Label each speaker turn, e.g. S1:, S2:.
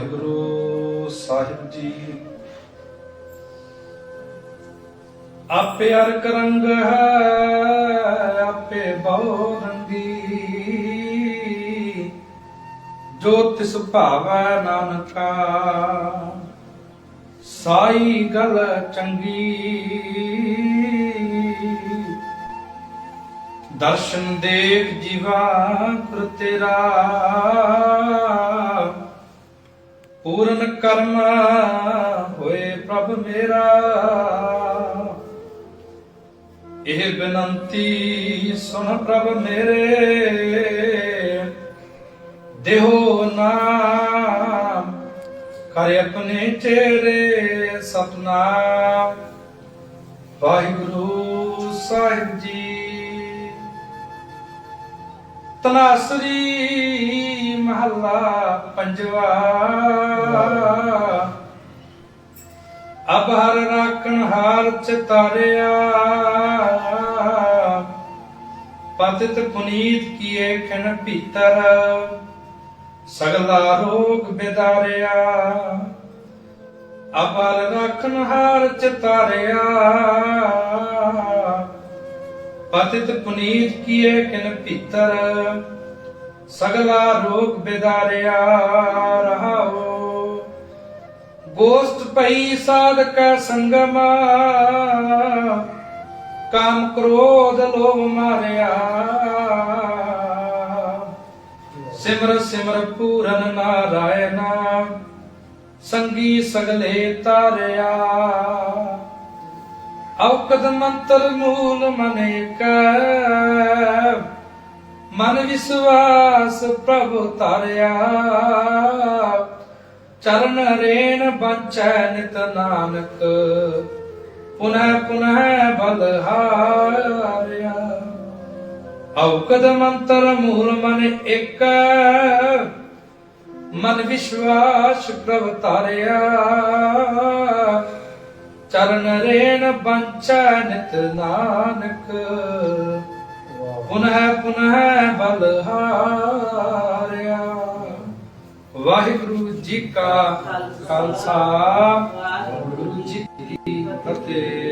S1: ਗੁਰੂ ਸਾਹਿਬ ਜੀ। ਆਪੇ ਅਰ ਕਰੰਗ ਹੈ, ਆਪੇ ਬਹੁ ਰੰਗੀ। ਜੋ ਤਿਸ ਭਾਵੈ ਨਾਨਕਾ, ਸਾਈ ਗਲ ਚੰਗੀ। ਦਰਸ਼ਨ ਦੇਵ ਜੀਵਾ ਗੁਰ ਤੇਰਾ। ਪੂਰਨ ਕਰਮ ਹੋਏ ਪ੍ਰਭ ਮੇਰਾ। ਇਹ ਬੇਨੰਤੀ ਸੁਣ ਪ੍ਰਭ ਮੇਰੇ। ਦੇਹੋ ਨਾਮ, ਕਰ ਆਪਣੇ ਚਿਹਰੇ ਸਤਨਾਮ। ਵਾਹਿਗੁਰੂ ਸਾਹਿਬ ਜੀ ਤਨਾਸਰੀ ਮਹੱਲਾ ਪੰਜਵਾ। ਅਬ ਹਰ ਰਾਖਣ ਹਾਰ ਚਤਾਰਿਆ ਪਤਿਤ ਪੁਨੀਤ ਕੀਏ ਖਣ ਭੀਤਰ। ਸਗਲਾ ਰੋਗ ਬਿਦਾਰਿਆ। ਅਬ ਹਰ ਰਾਖਣ ਹਾਰ ਚਤਾਰਿਆ ਪਤਿਤ ਪੁਨੀਤ ਕੀਏ ਕਿਨ ਭੀਤਰ, ਸਗਲਾ ਰੋਗ ਬਿਦਾਰਿਆ ਰਹਾਓ ਗੋਸਤ ਪਈ ਸਾਧਕਾ ਸੰਗਮਾ, ਕਾਮ ਕ੍ਰੋਧ ਲੋਭ ਮਾਰਿਆ। ਸਿਮਰ ਸਿਮਰ ਪੂਰਨ ਨਾਰਾਇਣਾ, ਸੰਗੀ ਸਗਲੇ ਤਾਰਿਆ। ਔਕਦ ਮੰਤਰ ਮੂਲ ਮਨੇਕ ਮਨ ਵਿਸਵਾਸ ਪ੍ਰਭੂ ਤਾਰਿਆ ਚਰਨ ਰੇਣ ਬੰਚੈ ਨਿਤ ਨਾਨਕ ਪੁਨః ਪੁਨః ਬਲਹਾਰਿਆ ਔਕਦ ਮੰਤਰ ਮੂਲ ਮਨ ਇੱਕ ਮਨ ਵਿਸ਼ਵਾਸ ਪ੍ਰਭ ਤਾਰਿਆ ਚਰਨ ਰੇਣ ਬੰਚੈ ਨਿਤ ਨਾਨਕ। ਪੁਨః ਪੁਨః ਬਲਹਾਰਿਆ ਵਾਹਿਗੁਰੂ ਜੀ ਕਾ ਖਾਲਸਾ, ਵਾਹਿਗੁਰੂ ਜੀ ਕੀ ਫਤਿਹ।